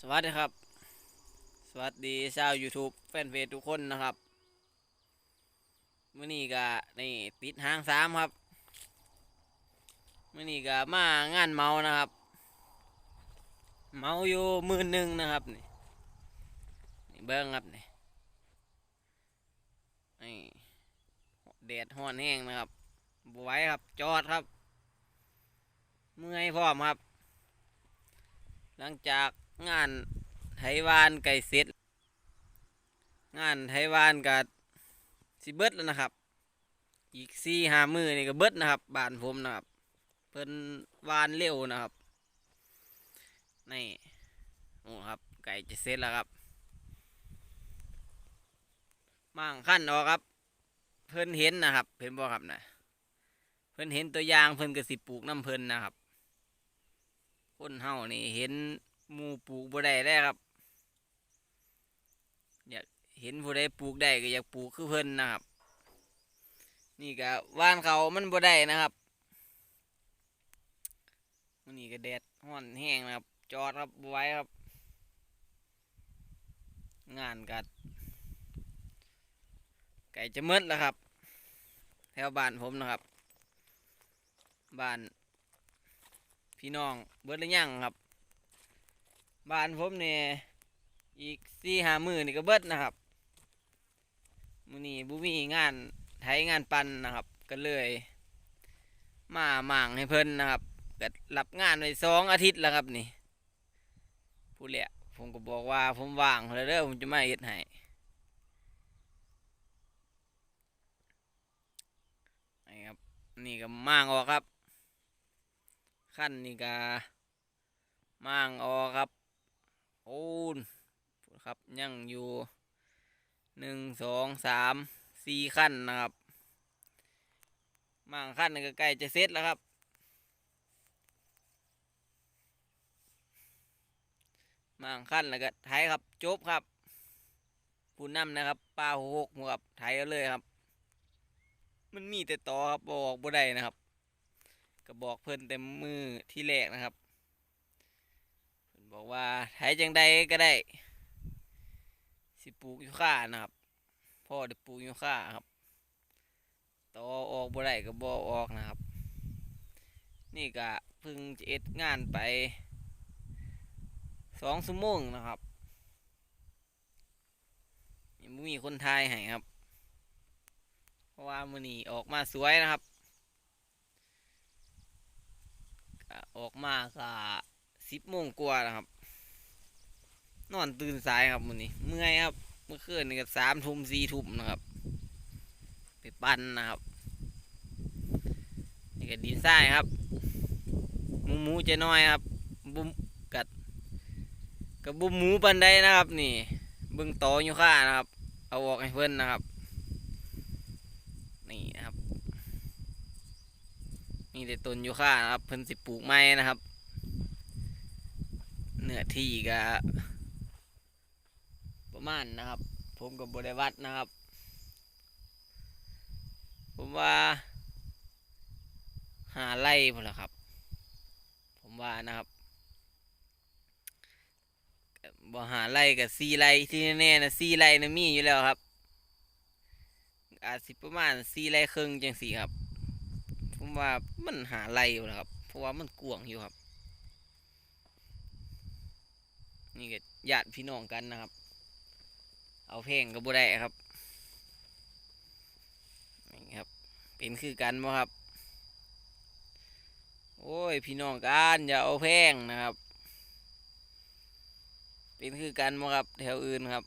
สวัสดีครับ สวัสดีชาว YouTube แฟนเพจทุกคนนะครับมื่อนี้ก็นี่ติดหางสามครับมื่อนี้ก็มางานเมานะครับ เมาอยู่มื่นหนึ่งนะครับนี่นี่เบิ้งครับนี่นี่แดดห้อนแห้งนะครับบไว้ครับจอดครับเมื่อยพร้อมครับ หลังจาก งานไทยวานไก่เสร็จ งานไทยวานกับสิเบิดแล้วนะครับ อีกสี่ห้ามือนี่ก็เบิดนะครับบ้านผมนะครับ เพิ่นวานเร็วนะครับนี่โอ้ครับ ไก่จะเสร็จแล้วครับมั่งขั้นออกครับ เพิ่นเห็นนะครับเห็นบ่ครับนะเพิ่นเห็นตัวอย่างเพิ่นก็สิปลูกน้ำเพิ่นนะครับคนเฮานี่เห็น หมูปลูกบ่ได้แล้ครับอยากเห็นผู้ใดปลูกได้ก็อยากปลูกคือเพิ่นนะครับ นี่ก็ว่านเขามันบ่ได้นะครับมันนี่ก็แดดร้อนแห้งนะครับ จอดครับบ่ไว้ครับ งานกัดไก่จะมืดแล้วครับ แถวบ้านผมนะครับบ้านพี่น้องเบิดหรือยังครับ บ้านผมเนี่ยอีกสี่ห้ามือนี่ก็เบิดนะครับมือนี้บุมีงานไทยงานปันนะครับก็เลย มาหม่างให้เพิ่นนะครับก็รับงานไว้สองอาทิตย์แล้วครับนี่ผู้เลี้ยผมก็บอกว่าผมว่างแล้วเด้อผมจะมาเฮ็ดให้นี่ครับนี่ก็ม่างออกครับ ขั้นนี่กาม่างออกครับ โอ้นครับยังอยู่หนึ่งสองสามสี่ขั้นนะครับม่างขั้นก็ใกล้จะเสร็จแล้วครับม่างขั้นแล้วก็ไถครับจบครับผู้นำนะครับปลาหกหมวกไถเอาเลยครับ มันมีแต่ต่อครับบอกบ่ได้นะครับ ก็บอกเพิ่นเต็มมือที่แรกนะครับ บอกว่าไถจังใดก็ได้ สิปลูกยูค่านะครับ พ่อได้ปลูกยูค่าครับต่อออกบ่ได้ก็บ่ออกนะครับ นี่ก็เพิ่งจะเอ็ดงานไปสองชั่วโมงนะครับยังบ่มีคนทายให้ครับ เพราะว่ามือนี้ออกมาสวยนะครับ ออกมาก็ สิบโมงกว่าแล้วครับ นอนตื่นสายครับมื้อนี้ เมื่อยครับ เมื่อคืนนี่ก็สามทุ่มสี่ทุ่มนะครับ ไปปั่นนะครับ นี่ก็ดินทรายครับหมูหมูจะน้อยครับ บุมกัดกับบุมหมูปันได้นะครับ นี่เบิ่งต่ออยู่ข้านะครับ เอาออกให้เพิ่นนะครับ นี่นะครับมีแต่ต้นยูคานะครับ เพิ่นสิปลูกไม้นะครับ เนื้อที่ก็ประมาณนะครับ ผมกับบริวัดนะครับ ผมว่าหาไร่พอละครับ ผมว่านะครับบ่หาไร่กับสี่ไร่ที่แน่ๆนะสี่ไร่นะมีอยู่แล้วครับ อาจสิประมาณสี่ไร่ครึ่งจังสี่ครับ ผมว่ามันหาไรอยู่แหล้วครับ เพราะว่ามันกวางอยู่ครับ นี่ก็ญาติพี่น้องกันนะครับ เอาเพลงกับบุได้ครับนี่ครับ เป็นคือกันบ่ครับ โอ้ยพี่น้องกันอย่าเอาเพลงนะครับ เป็นคือกันบ่ครับ แถวอื่นครับ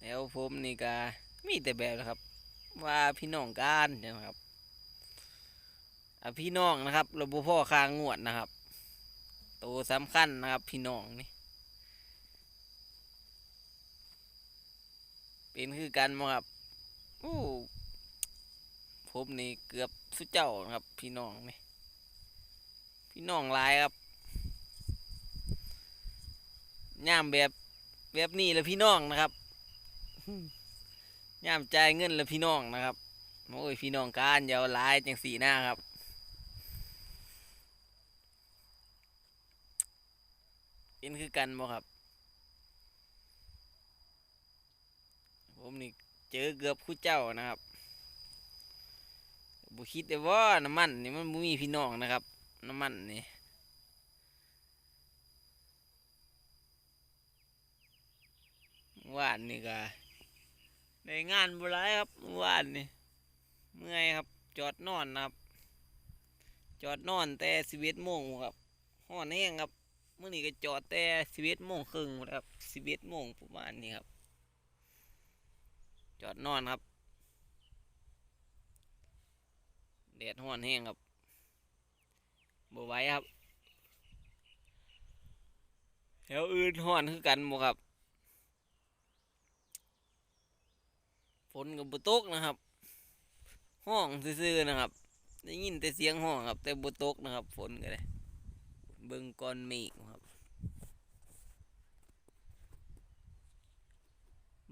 แถวผมนี่ก็มีแต่แบบนะครับ ว่าพี่น้องกันนะครับอะพี่น้องนะครับระบุพ่อคางงวดนะครับ ตัวสำคัญนะครับพี่น้องนี่เป็นคือกันมั้ครับโอ้ผมนี่เกือบสุดเจ้านะครับ พี่น้องนี่พี่น้องลายครับย่ามแบบแบบนี้แหละพี่น้องนะครับย่ามจ่ายเงินแล้วพี่น้องนะครับโอ้ยพี่น้องการยาวลายจังสีหน้าครับ ห็นคือกันบ่ครับ ผมนี่เจอเกือบคู่เจ้านะครับบุคิดแต่ว่าน้ำมันนี่มันมีพี่น้องนะครับ น้ำมันนี่วานนี่ก็ในงานบุไรครับวานนี่เมื่อยครับ จอดนอนนะครับ จอดนอนแต่สิบเอ็ดโมงครับห้อนแห้งครับ เมื่อนี้ก็จอดแต่สิบเอ็ดโมงครึ่งครับสิบเอ็ดโมงประมาณนี้ครับ จอดนอนครับแดดห้อนแห้งครับบ่ไหว้ครับแถวอื่นห้อนคือกันบ่ครับฝนกับบุตกนะครับ ห้องซื่อๆนะครับ ได้ยินแต่เสียงห้องครับ แต่บุตกนะครับ ฝนก็เลย เบิ่งก้อนเมฆครับ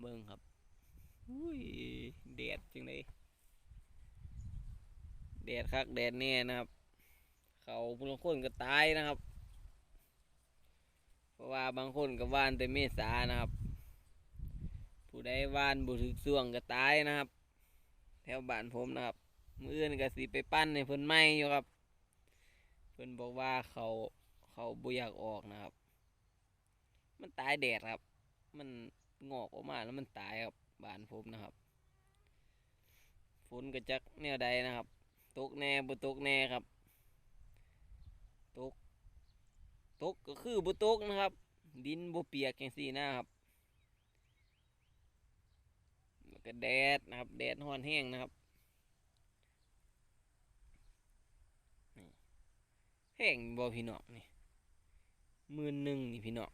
เบิ่งครับอุ้ยแดดจังเลยแดดคักแดดแน่นะครับ เขาบางคนก็ตายนะครับ เพราะว่าบางคนก็ว่านแต่เมษานะครับ ผู้ใดว่านบุถึกส่วงก็ตายนะครับ แถวบ้านผมนะครับ มืออื่นก็สิไปปั้นในเพิ่นไม่อยู่ครับ เพิ่นบอกว่าเขา เขาบ่อยากออกนะครับ มันตายแดดครับ มันงอกออกมาแล้วมันตายครับบานผมนะครับฝนก็จักแนวใดนะครับ ตกแน่บ่ตกแน่ครับ ตก ตกก็คือบ่ตกนะครับ ดินบ่เปียกจังซี่นะครับแล้วก็แดดนะครับ แดดร้อนแห้งนะครับแห้งบ่พี่น้องนี่ มื่นหนึ่งนี่พี่น้อง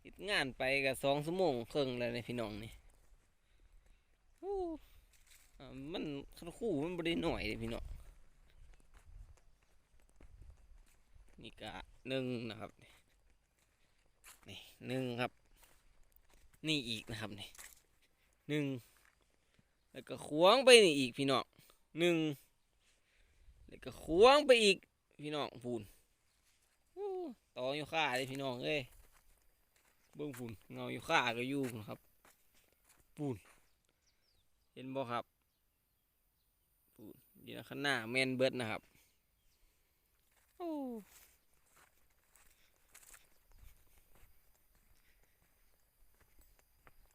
เฮ็ดงานไปก็สองชั่วโมงเครึ่งแล้วนี่พี่น้องนี่มันคันคู่มันบ่ได้หน่อยเลยพี่น้องนี่ก็หนึ่งนะครับนี่หนึ่งครับ นี่อีกนะครับนี่หนึ่งแล้วก็ขวงไปนี่อีกพี่น้องหนึ่งแล้วก็ขวงไปอีกพี่น้องพูน ออยู่ข้าเลยพี่น้องเอ้ยเบิ้องพูนเงาอยู่ข้าก็อยู่นะครับปูนเห็นบ่ครับปูนอยู่ข้างหน้าแมนเบิร์ดนะครับโอ้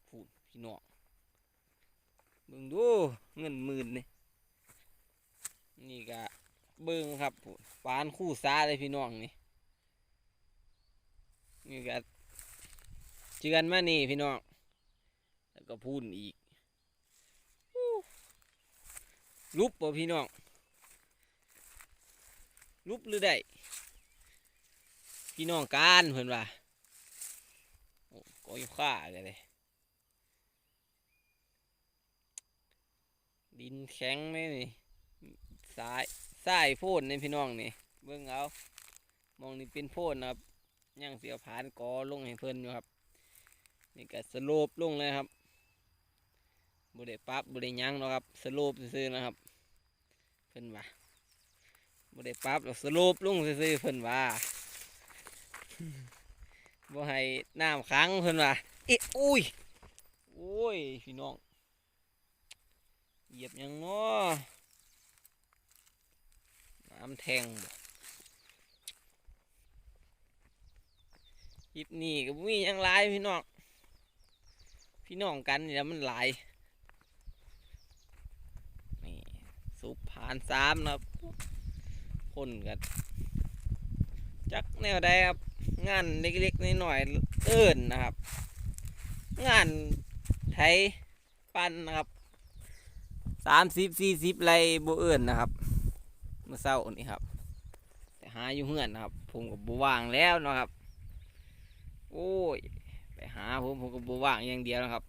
พูดพี่น้องเบิ่งดูเงินหมื่นนี่นี่ก็เบิ่งครับปานคู่ซาเลยพี่น้องนี่ นี่ก็เจือนมานี่พี่น้องแล้วก็พูนอีกอู้ลุบป่พี่น้องลุบหรือได้พี่น้องการเพิ่อนว่าโอ้ก็อยู่ข้ากันเลยดินแข็งเลยนี่สายสายโพนนี่พี่น้องนี่เบิ่งเอามองนี่เป็นโพนนะครับ ยังเสียวผานกอลงให้เพิ่นอยู่ครับ นี่ก็สโลปลงเลยครับบุริปับบุริยังเนาะครับสโลปซื่อๆนะครับ เพิ่นว่าบริปับแล้วสโลปลงซื่อเพิ่นว่าบ่ให้น้ำค้างเพิ่นว่าเอ๊ะอุ้ยโอ้ยพี่น้องเหยียบยังเนาะน้ำแทงบ่ คลิปนี้ก็บ่มียังหลายพี่น้อง พี่น้องกันนี่แหล้วมันหลายนี่สุปผ่านสามนะครับคนกันจักแนวใดครับ งานเล็กๆน้อยๆเอิ้นนะครับ งานไทยปั้นนะครับสามสิบสี่สิบไรโบเอิญนะครับเมื่อเช้านี่ครับ แต่หาอยู่เฮือนนะครับ ผมกับบัว่างแล้วนะครับ โอ้ย ไปหาผมผมกับว่างอย่างเดียวนะครับ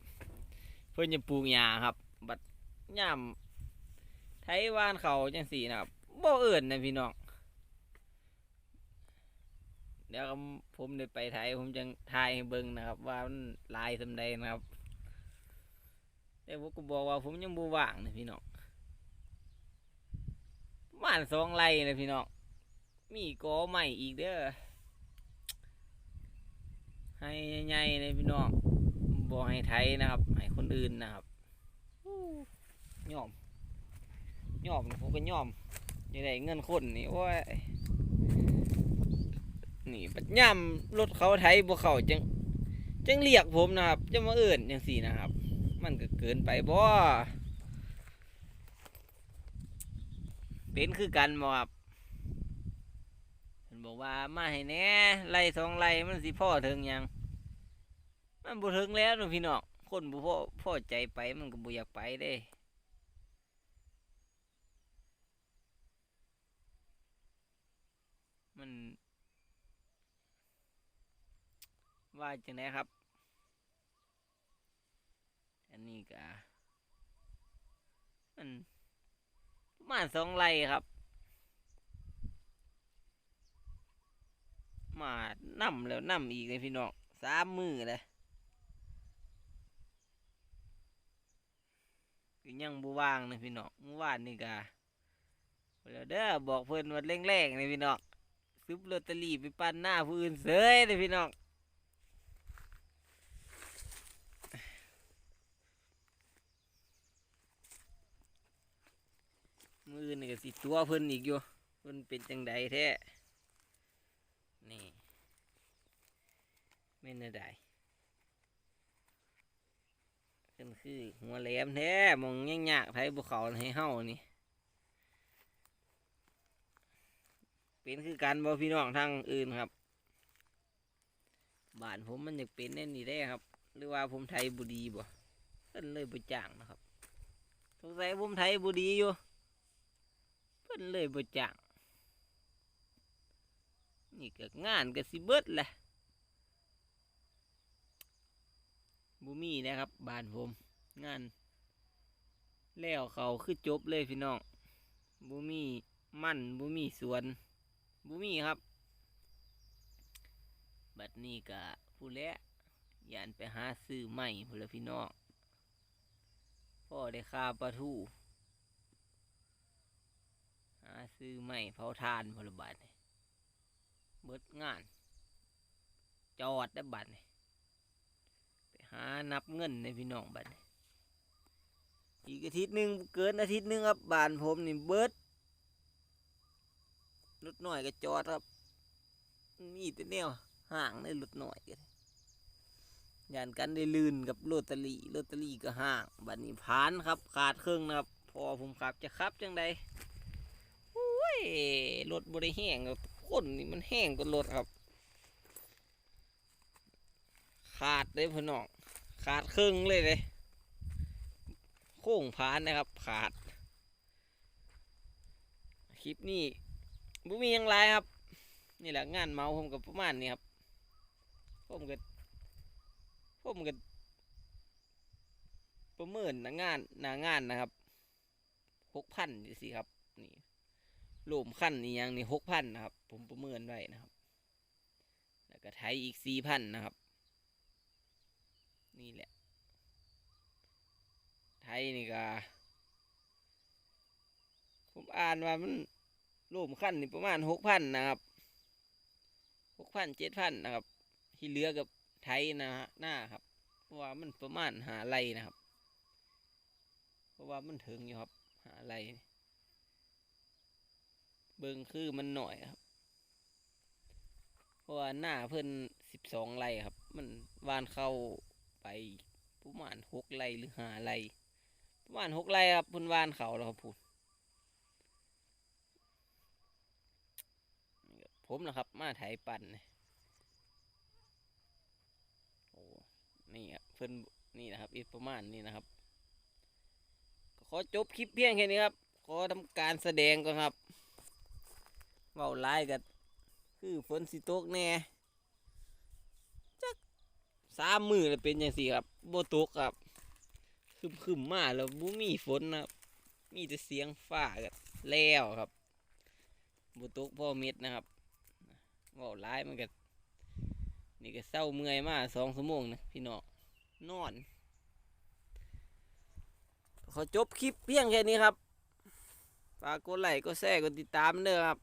เพื่อนจะปลูกหญ้าครับ บัดย่ำไทยวานเขาจังสี่นะครับโบเอิญนะพี่น้อง เดี๋ยวผมได้ไปไทยผมจะทายให้เบิ่งนะครับ ว่ามันลายสำใดนะครับแต่ผมก็บอกว่าผมยังบูว่างนะพี่น้องบ้านสองไร่นะพี่น้องมีกอใหม่อีกเด้อ ใหญ่ๆเลยพี่น้องบ่ให้ไทยนะครับ ให้คนอื่นนะครับยอมยอมผมก็ยอมยังได้เงินคนนี่โอ้ยนี่ปัญญามรถเขาไทยบ่เขาจังจังเรียกผมนะครับจะมาเอื่นจังสี่นะครับ มันก็เกินไปบ่เป็นคือกันบ่ครับ บอกว่ามาให้แหน่ไล่สองไล่มันสิพ่อถึงยัง มันบ่ถึงแล้วเนาะพี่น้องคนบ่พอพอใจไปมันก็บ่อยากไปเด้มันว่าจังไดครับ อันนี้ก็มันประมาณสองไร่ครับ มานํแล้วนํอีกเลยพี่น้องสามมือเลยก็ยังบ่ว่างนะพี่น้องเมื่อวานนี่ก็แล้วเด้อบอกเพิ่อนว่าแรงๆนี่พี่น้องซื้อลอตเตอรี่ไปปั้นหน้าผู้อื่นเสยเลยพี่น้องมือนี่ก็สิตัวเพิ่นอีกอยู่เพิ่นเป็นจังใดแท้ นี่ไม่น่าได้เพิ่นคือหัวแหลมแท้มองยากๆไผบ่เขาให้เฮานี่เป็นคือกันบ่พี่น้องทางอื่นครับบ้านผมมันอยากเป็นแน่นี่ได้ครับ หรือว่าผมไทยบุดีบ่เพิ่นเลยบ่จ้างนะครับสงสัยผมไทยบุดีอยู่เพิ่นเลยบ่จ้าง นี่ก็งานก็สิเบิดแหละบ่มีนะครับบ้านผม งาน แล้วเขาคือจบเลยพี่น้องบ่มีมั่นบ่มีสวนบุมีครับ บัดนี้ก็ผู้แลยานไปหาซื้อใหม่พลพี่น้องพ่อได้ค่าปลาทูหาซื้อใหม่เผาทานพลบาทนี่ เบิดงาน จอดได้บัดนี่ไปหานับเงินในพี่น้องบัดนี่อีกอาทิตย์หนึ่งเกินอาทิตย์หนึ่งครับบ้านผมนี่เบิดรถหน่อยก็จอดครับ มีแต่แนวห่างในรถหน่อยกันยานกันได้ลื่นกับโรตารี่โรตารี่ก็ห่างบัดนี้พานครับ ขาดเครื่องนะครับ พอผมขับจะขับจังใดโอ้ยรถบริแห้งครับ คนนี่มันแห้งกว่ารถครับ ขาดเลยพี่น้องขาดครื่งเลยเลยโค้งพานนะครับ ขาด คลิปนี้บ่มียังไรครับ นี่แหละงานเมาผมกับประมาณนี้ครับผมก็ผมก็ประเมินหนางานหนางานนะครับหกพันสิครับนี่โลมขั้นนี่ยังนี่หกพันนะครับ ผมประเมินไว้นะครับ แล้วก็ไทยอีกสี่พันนะครับ นี่แหละ ไทยนี่ก็ ผมอ่านว่ามันรวมขั้นนี่ประมาณหกพันนะครับหกพันเจ็ดพันนะครับ ที่เหลือกับไทยนะฮะหน้าครับ เพราะว่ามันประมาณหาไรนะครับ เพราะว่ามันถึงอยู่ครับ หาไรเบิงคือมันหน่อยครับ ราะว่าหน้าเพิ่นสิบสองไรครับ มันวานเข้าไปประมาณหกไรหรือห้าไรประมาณหกไรครับเพิ่นวานเขาแล้วครับพูดผมนะครับ มาไถปั่นนี่โอ้นี่ครับเพิ่นนี่นะครับอีกประมาณนี้นะครับ ขอจบคลิปเพียงแค่นี้ครับ ขอทำการแสดงก่อนครับเว้าไล่กัน คือฝนสิตกแน่จักสามมือแล้วเป็นอย่างสี่ครับโบตกครับคึมคึมมาแล้วบ่มีฝนนะครับ มีแต่เสียงฟ้ากันแล้วครับโบตกพ่อเม็ดนะครับว่าร้ายมันก็นี่ก็เศร้าเมื่อยมาสองชั่วโมงนะพี่น้องนอน ขอจบคลิปเพียงแค่นี้ครับฝากกดไลค์กดแชร์กดติดตามเด้อครับ